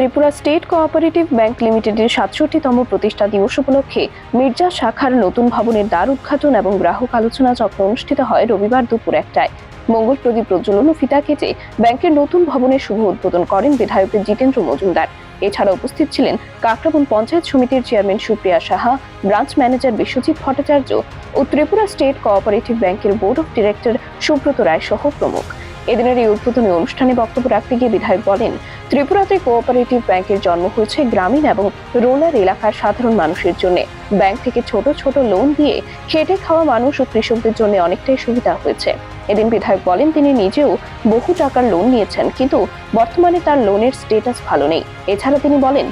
Tripura state cooperative bank লিমিটেডের সাতষট্টিতম প্রতিষ্ঠা দিবস উপলক্ষে মির্জা শাখার নতুন ভবনের দ্বার উদ্ঘাটন এবং গ্রাহক আলোচনা চক্র অনুষ্ঠিত হয় রবিবার দুপুর একটায়। মঙ্গল প্রদীপ প্রজ্বলন ও ফিতা কেটে ব্যাংকের নতুন ভবনের শুভ উদ্বোধন করেন বিধায়ক জিতেন্দ্র মজুমদার। এছাড়া উপস্থিত ছিলেন কাকরাবন পঞ্চায়েত সমিতির chairman Supriya Saha, branch manager Biswajit Bhattacharya ও ত্রিপুরা স্টেট কোঅপারেটিভ ব্যাংকের board of director Subrata Roy সহ প্রমুখ। এদিনের এই উদ্বোধনী অনুষ্ঠানে বক্তব্য রাখতে গিয়ে বিধায়ক বলেন, ত্রিপুরাতে কোঅপারেটিভ ব্যাংকের জন্ম হয়েছে গ্রামীণ এবং রুরাল এলাকার সাধারণ মানুষের জন্য। ব্যাংক থেকে ছোট ছোট লোন দিয়ে খেটে খাওয়া মানুষ ও কৃষকদের জন্য অনেকটাই সুবিধা হয়েছে। এদিন বিধায়ক বলেন, তিনি নিজেও বহু টাকার লোন নিয়েছেন, কিন্তু বর্তমানে তার লোনের স্টেটাস ভালো নেই। এছাড়া তিনি বলেন,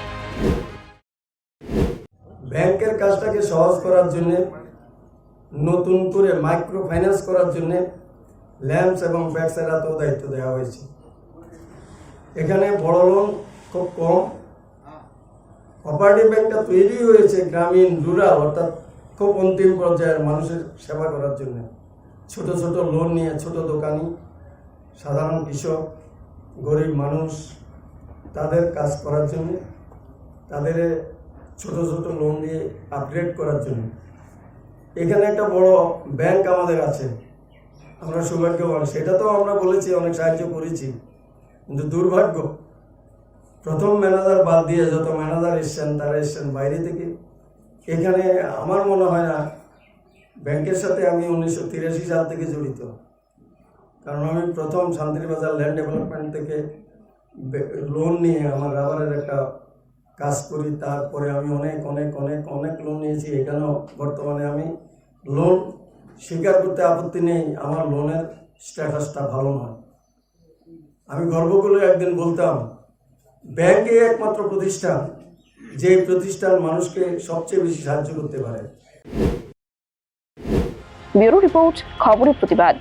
ব্যাংকের কাজটাকে সহজ করার জন্য, নতুন করে মাইক্রো ফাইন্যান্স করার জন্য ল্যাম্পস এবং ব্যাক্সের হাতেও দায়িত্ব দেওয়া হয়েছে। এখানে বড় লোন খুব কম। কোঅপারেটিভ ব্যাংকটা তৈরি হয়েছে গ্রামীণ, রুরাল, অর্থাৎ খুব অন্তিম পর্যায়ের মানুষের সেবা করার জন্য। ছোট ছোট লোন নিয়ে ছোট দোকানি, সাধারণ কৃষক, গরিব মানুষ, তাদের কাজ করার জন্য, তাদের ছোট ছোট লোন দিয়ে আপগ্রেড করার জন্য। এখানে একটা বড় ব্যাংক আমাদের আছে। আমরা সৌভাগ্যবান। সেটা তো আমরা বলেছি, অনেক সাহায্য করেছি। কিন্তু দুর্ভাগ্য, প্রথম ম্যানেজার বাদ দিয়ে যত ম্যানেজার এসছেন, তারা এসছেন বাইরে থেকে। এখানে আমার মনে হয় না, ব্যাংকের সাথে আমি উনিশশো তিরাশি সাল থেকে জড়িত। কারণ আমি প্রথম শান্তিবাজার ল্যান্ড ডেভেলপমেন্ট থেকে লোন নিয়ে আমার রাবারের একটা কাজ করি। তারপরে আমি অনেক অনেক অনেক অনেক লোন নিয়েছি। এখানেও বর্তমানে আমি লোন স্বীকার করতে আপত্তি নেই, আমার লোনের স্ট্যাটাসটা ভালো নয়। আমি গর্ব করে একদিন বলতাম, ব্যাংকে একমাত্র প্রতিষ্ঠান যে প্রতিষ্ঠান মানুষকে সবচেয়ে বেশি সাহায্য করতে পারে। ব্যুরো রিপোর্ট, খবরের প্রতিবাদ।